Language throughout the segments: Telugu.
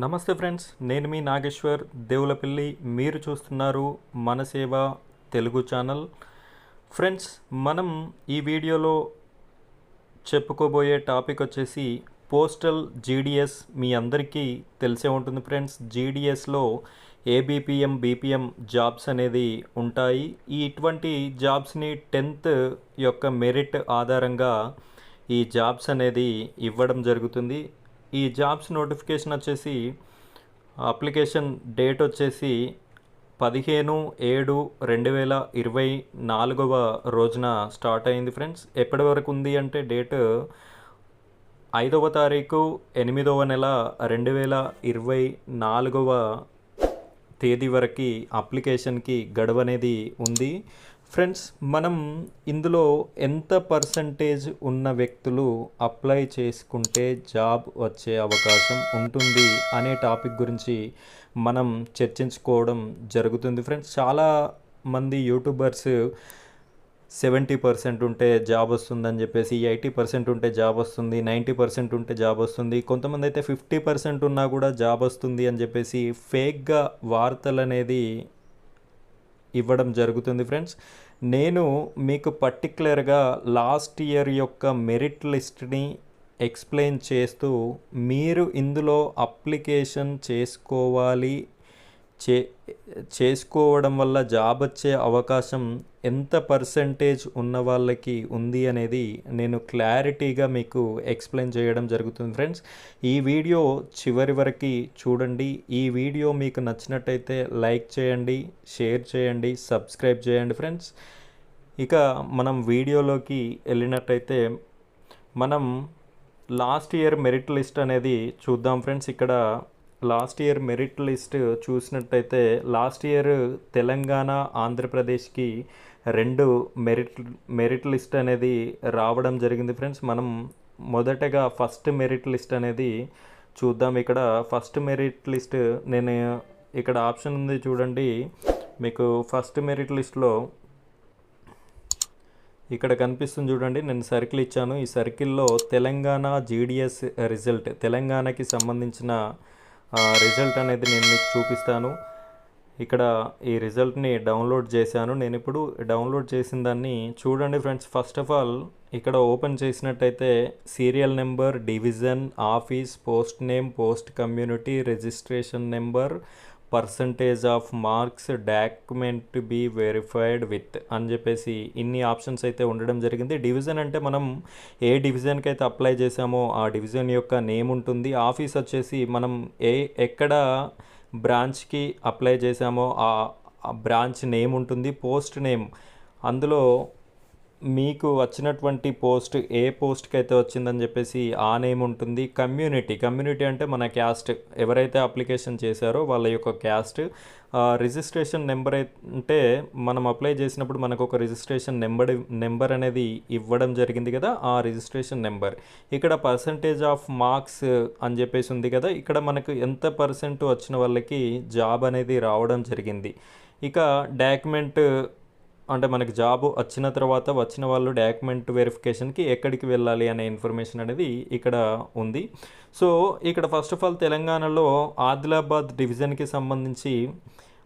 నమస్తే ఫ్రెండ్స్ నేను మీ నాగేశ్వర్. దేవులపల్లి మీరు చూస్తున్నారు మన సేవ తెలుగు ఛానల్. ఫ్రెండ్స్ మనం ఈ వీడియోలో చెప్పుకోబోయే టాపిక్ వచ్చేసి పోస్టల్ జీడిఎస్ మీ అందరికీ తెలిసే ఉంటుంది ఫ్రెండ్స్. జీడిఎస్లో ఏబిపిఎం బీపీఎం జాబ్స్ అనేది ఉంటాయి. ఈ ఇటువంటి జాబ్స్ని టెన్త్ యొక్క మెరిట్ ఆధారంగా ఈ జాబ్స్ అనేది ఇవ్వడం జరుగుతుంది. ఈ జాబ్స్ నోటిఫికేషన్ వచ్చేసి అప్లికేషన్ డేట్ వచ్చేసి పదిహేను ఏడు రెండు వేల ఇరవై నాలుగవ రోజున స్టార్ట్ అయింది ఫ్రెండ్స్. ఎప్పటి వరకు ఉంది అంటే డేట్? ఐదవ తారీఖు ఎనిమిదవ నెల రెండు వేల ఇరవై నాలుగవ తేదీ వరకు అప్లికేషన్కి గడువు అనేది ఉంది. ఫ్రెండ్స్ మనం ఇందులో ఎంత పర్సంటేజ్ ఉన్న వ్యక్తులు అప్లై చేసుకుంటే జాబ్ వచ్చే అవకాశం ఉంటుంది అనే టాపిక్ గురించి మనం చర్చించుకోవడం జరుగుతుంది. ఫ్రెండ్స్ చాలా మంది యూట్యూబర్స్ సెవెంటీ పర్సెంట్ ఉంటే జాబ్ వస్తుందని చెప్పేసి ఎయిటీ పర్సెంట్ ఉంటే జాబ్ వస్తుంది నైంటీ పర్సెంట్ ఉంటే జాబ్ వస్తుంది. కొంతమంది అయితే ఫిఫ్టీ పర్సెంట్ ఉన్నా కూడా జాబ్ వస్తుంది అని చెప్పేసి ఫేక్గా వార్తలు అనేది ఇవ్వడం జరుగుతుంది ఫ్రెండ్స్. నేను మీకు పర్టిక్యులర్గా లాస్ట్ ఇయర్ యొక్క మెరిట్ లిస్ట్ని ఎక్స్ప్లెయిన్ చేస్తూ మీరు ఇందులో అప్లికేషన్ చేసుకోవాలి చే చేసుకోవడం వల్ల జాబ్ వచ్చే అవకాశం ఎంత పర్సంటేజ్ ఉన్న వాళ్ళకి ఉంది అనేది నేను క్లారిటీగా మీకు ఎక్స్ప్లెయిన్ చేయడం జరుగుతుంది ఫ్రెండ్స్. ఈ వీడియో చివరి వరకు చూడండి. ఈ వీడియో మీకు నచ్చినట్టయితే లైక్ చేయండి షేర్ చేయండి సబ్స్క్రైబ్ చేయండి ఫ్రెండ్స్. ఇక మనం వీడియోలోకి వెళ్ళినట్టయితే మనం లాస్ట్ ఇయర్ మెరిట్ లిస్ట్ అనేది చూద్దాం ఫ్రెండ్స్. ఇక్కడ లాస్ట్ ఇయర్ మెరిట్ లిస్ట్ చూసినట్టయితే లాస్ట్ ఇయర్ తెలంగాణ ఆంధ్రప్రదేశ్కి రెండు మెరిట్ మెరిట్ లిస్ట్ అనేది రావడం జరిగింది ఫ్రెండ్స్. మనం మొదటగా ఫస్ట్ మెరిట్ లిస్ట్ అనేది చూద్దాం. ఇక్కడ ఫస్ట్ మెరిట్ లిస్ట్ నేను ఇక్కడ ఆప్షన్ ఉంది చూడండి. మీకు ఫస్ట్ మెరిట్ లిస్ట్లో ఇక్కడ కనిపిస్తుంది చూడండి. నేను సర్కిల్ ఇచ్చాను. ఈ సర్కిల్లో తెలంగాణ జీడిఎస్ రిజల్ట్ తెలంగాణకి సంబంధించిన రిజల్ట్ అనేది నేను మీకు చూపిస్తాను. ఇక్కడ ఈ రిజల్ట్ని డౌన్లోడ్ చేశాను. నేను ఇప్పుడు డౌన్లోడ్ చేసిన దాన్ని చూడండి ఫ్రెండ్స్. ఫస్ట్ ఆఫ్ ఆల్ ఇక్కడ ఓపెన్ చేసినట్టయితే serial number division office post name post community registration number percentage of marks document be verified with అని చెప్పేసి ఇన్ని ఆప్షన్స్ అయితే ఉండడం జరిగింది. డివిజన్ అంటే మనం ఏ డివిజన్కి అయితే అప్లై చేసామో ఆ డివిజన్ యొక్క నేమ్ ఉంటుంది. ఆఫీస్ వచ్చేసి మనం ఏ ఎక్కడ బ్రాంచ్కి అప్లై చేసామో ఆ బ్రాంచ్ నేమ్ ఉంటుంది పోస్ట్ నేమ్ అందులో మీకు వచ్చినటువంటి పోస్ట్ ఏ పోస్ట్కి అయితే వచ్చిందని చెప్పేసి ఆ నేమ్ ఉంటుంది. కమ్యూనిటీ. కమ్యూనిటీ అంటే మన క్యాస్ట్. ఎవరైతే అప్లికేషన్ చేశారో వాళ్ళ యొక్క క్యాస్ట్. రిజిస్ట్రేషన్ నెంబర్ అంటే మనం అప్లై చేసినప్పుడు మనకు ఒక రిజిస్ట్రేషన్ నెంబర్ నెంబర్ అనేది ఇవ్వడం జరిగింది కదా ఆ రిజిస్ట్రేషన్ నెంబర్. ఇక్కడ పర్సంటేజ్ ఆఫ్ మార్క్స్ అని చెప్పేసి ఉంది కదా ఇక్కడ మనకు ఎంత పర్సెంట్ వచ్చిన వాళ్ళకి జాబ్ అనేది రావడం జరిగింది. ఇక డాక్యుమెంట్ అంటే మనకి జాబ్ వచ్చిన తర్వాత వచ్చిన వాళ్ళు డాక్యుమెంట్ వెరిఫికేషన్కి ఎక్కడికి వెళ్ళాలి అనే ఇన్ఫర్మేషన్ అనేది ఇక్కడ ఉంది. సో ఇక్కడ ఫస్ట్ ఆఫ్ ఆల్ తెలంగాణలో ఆదిలాబాద్ డివిజన్కి సంబంధించి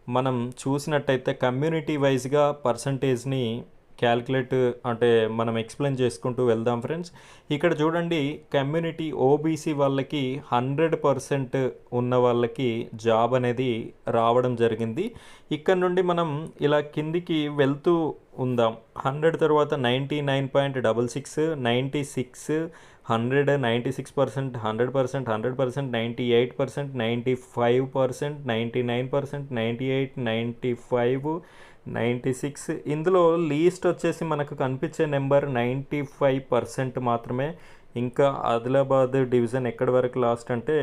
మనం చూసినట్టయితే కమ్యూనిటీ వైజ్గా పర్సంటేజ్ని క్యాల్కులేట్ అంటే మనం ఎక్స్ప్లెయిన్ చేసుకుంటూ వెళ్దాం ఫ్రెండ్స్ ఇక్కడ చూడండి కమ్యూనిటీ ఓబీసీ వాళ్ళకి హండ్రెడ్ పర్సెంట్ ఉన్న వాళ్ళకి జాబ్ అనేది రావడం జరిగింది. ఇక్కడ నుండి మనం ఇలా కిందికి వెళ్తూ ఉందాం. హండ్రెడ్ తర్వాత ninety nine point double six ninety six hundred ninety six percent hundred percent hundred percent ninety eight percent ninety five percent ninety nine percent ninety eight ninety five ninety six. ఇందులో లీస్ట్ వచ్చేసి మనకు కనిపించే నెంబర్ నైంటీ ఫైవ్ పర్సెంట్ మాత్రమే. ఇంకా ఆదిలాబాద్ డివిజన్ ఎక్కడి వరకు లాస్ట్ అంటే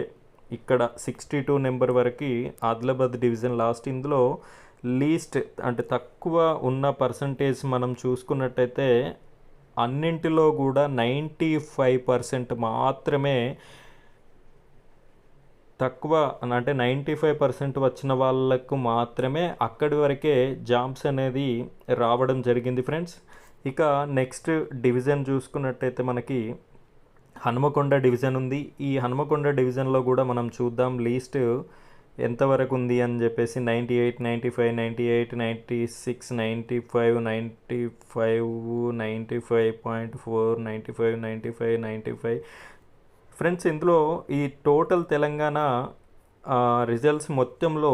ఇక్కడ సిక్స్టీ టూ నెంబర్ వరకు ఆదిలాబాద్ డివిజన్ లాస్ట్ ఇందులో లీస్ట్ అంటే తక్కువ ఉన్న పర్సంటేజ్ మనం చూసుకున్నట్టయితే అన్నింటిలో కూడా నైంటీ ఫైవ్ పర్సెంట్ మాత్రమే తక్కువ అంటే నైంటీ ఫైవ్ పర్సెంట్ వచ్చిన వాళ్ళకు మాత్రమే అక్కడి వరకే జాబ్స్ అనేది రావడం జరిగింది ఫ్రెండ్స్. ఇక నెక్స్ట్ డివిజన్ చూసుకున్నట్టయితే మనకి హనుమకొండ డివిజన్ ఉంది. ఈ హనుమకొండ డివిజన్లో కూడా మనం చూద్దాం. లీస్ట్ ఎంతవరకు ఉంది అని చెప్పేసి ninety eight ninety five ninety eight ninety six ninety five ninety five ninety five point four ninety five ninety five ninety five friends ఇందులో ఈ టోటల్ తెలంగాణ రిజల్ట్స్ మొత్తంలో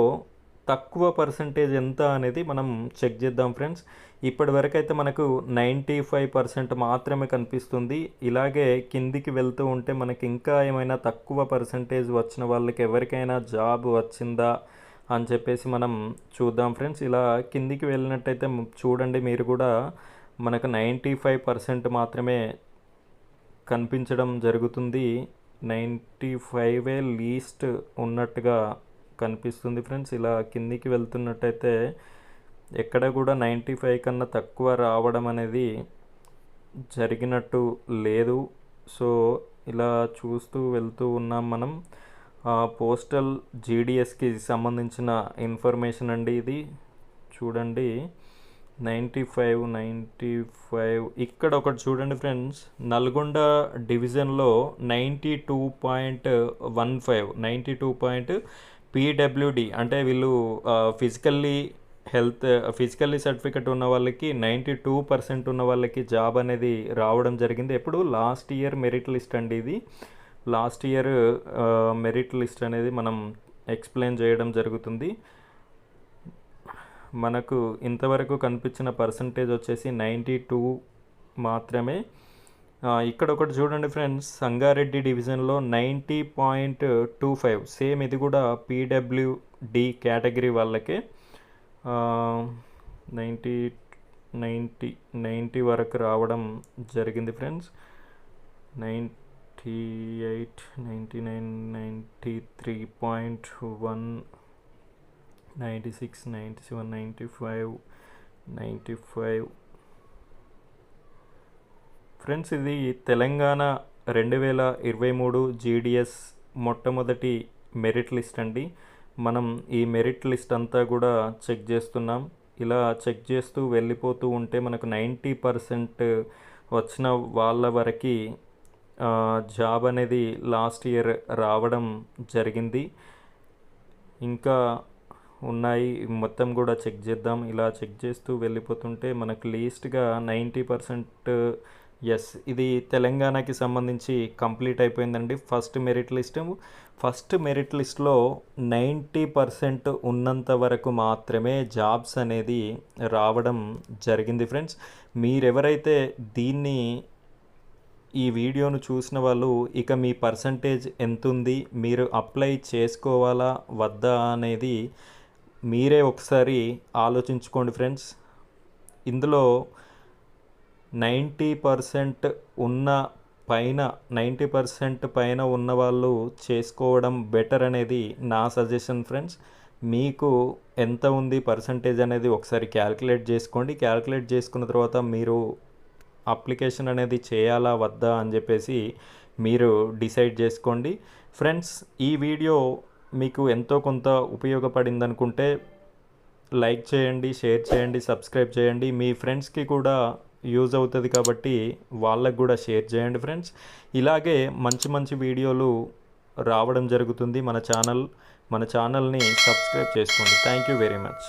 తక్కువ పర్సంటేజ్ ఎంత అనేది మనం చెక్ చేద్దాం ఫ్రెండ్స్. ఇప్పటి వరకు అయితే మనకు నైంటీ ఫైవ్ పర్సెంట్ మాత్రమే కనిపిస్తుంది. ఇలాగే కిందికి వెళ్తూ ఉంటే మనకి ఇంకా ఏమైనా తక్కువ పర్సంటేజ్ వచ్చిన వాళ్ళకి ఎవరికైనా జాబ్ వచ్చిందా అని చెప్పేసి మనం చూద్దాం ఫ్రెండ్స్. ఇలా కిందికి వెళ్ళినట్టయితే చూడండి మీరు కూడా మనకు నైంటీ ఫైవ్ పర్సెంట్ మాత్రమే కనిపించడం జరుగుతుంది. నైంటీ ఫైవే లీస్ట్ ఉన్నట్టుగా కనిపిస్తుంది ఫ్రెండ్స్. ఇలా కిందికి వెళ్తున్నట్టయితే ఎక్కడ కూడా నైంటీ ఫైవ్ కన్నా తక్కువ రావడం అనేది జరిగినట్టు లేదు. సో ఇలా చూస్తూ వెళ్తూ ఉన్నాం మనం. పోస్టల్ జీడిఎస్కి సంబంధించిన ఇన్ఫర్మేషన్ అండి ఇది. చూడండి. Ninety five ninety five. ఇక్కడ ఒకటి చూడండి ఫ్రెండ్స్ నల్గొండ డివిజన్లో ninety two point one five ninety two point PWD అంటే వీళ్ళు ఫిజికల్లీ హెల్త్ ఫిజికల్లీ సర్టిఫికెట్ ఉన్న వాళ్ళకి నైంటీ టూ పర్సెంట్ ఉన్న వాళ్ళకి జాబ్ అనేది రావడం జరిగింది. ఎప్పుడు? లాస్ట్ ఇయర్ మెరిట్ లిస్ట్ అండి ఇది. లాస్ట్ ఇయర్ మెరిట్ లిస్ట్ అనేది మనం ఎక్స్ప్లెయిన్ చేయడం జరుగుతుంది. మనకు ఇంతవరకు కనిపించిన పర్సంటేజ్ వచ్చేసి నైంటీ టూ మాత్రమే ఇక్కడ ఒకటి చూడండి ఫ్రెండ్స్ సంగారెడ్డి డివిజన్లో ninety point two five same ఇది కూడా పీడబ్ల్యూడి కేటగిరీ వాళ్ళకే. నైంటీ నైంటీ నైంటీ వరకు రావడం జరిగింది friends ninety eight ninety nine ninety three point one ninety six ninety seven ninety five ninety five. Friends ఇది తెలంగాణ రెండు వేల ఇరవై మూడు జీడిఎస్ మొట్టమొదటి మెరిట్ లిస్ట్ అండి. మనం ఈ మెరిట్ లిస్ట్ అంతా కూడా చెక్ చేస్తున్నాం. ఇలా చెక్ చేస్తూ వెళ్ళిపోతూ ఉంటే మనకు నైంటీ పర్సెంట్ వచ్చిన వాళ్ళ వరకు జాబ్ అనేది లాస్ట్ ఇయర్ రావడం జరిగింది. ఇంకా ఉన్నాయి. మొత్తం కూడా చెక్ చేద్దాం. ఇలా చెక్ చేస్తూ వెళ్ళిపోతుంటే మనకు లీస్ట్గా నైంటీ పర్సెంట్ ఎస్ ఇది తెలంగాణకి సంబంధించి కంప్లీట్ అయిపోయిందండి. First merit list. First merit లిస్ట్లో నైంటీ పర్సెంట్ ఉన్నంత వరకు మాత్రమే జాబ్స్ అనేది రావడం జరిగింది ఫ్రెండ్స్. మీరెవరైతే దీన్ని ఈ వీడియోను చూసిన వాళ్ళు ఇక మీ పర్సంటేజ్ ఎంత ఉంది మీరు అప్లై చేసుకోవాలా? వద్దా? అనేది మీరే ఒకసారి ఆలోచించుకోండి ఫ్రెండ్స్. ఇందులో నైంటీ పర్సెంట్ ఉన్న పైన నైంటీ పర్సెంట్ పైన ఉన్న వాళ్ళు చేసుకోవడం బెటర్ అనేది నా సజెషన్ ఫ్రెండ్స్. మీకు ఎంత ఉంది పర్సంటేజ్ అనేది ఒకసారి క్యాల్కులేట్ చేసుకోండి. క్యాల్కులేట్ చేసుకున్న తర్వాత మీరు అప్లికేషన్ అనేది చేయాలా వద్దా అని చెప్పేసి మీరు డిసైడ్ చేసుకోండి. ఫ్రెండ్స్ ఈ వీడియో మీకు ఎంతో కొంత ఉపయోగపడింది అనుకుంటే లైక్ చేయండి షేర్ చేయండి సబ్స్క్రైబ్ చేయండి. మీ ఫ్రెండ్స్కి కూడా యూజ్ అవుతుంది కాబట్టి వాళ్ళకు కూడా షేర్ చేయండి ఫ్రెండ్స్. ఇలాగే మంచి మంచి వీడియోలు రావడం జరుగుతుంది. మన ఛానల్ మన ఛానల్ని సబ్స్క్రైబ్ చేసుకోండి. Thank you very much.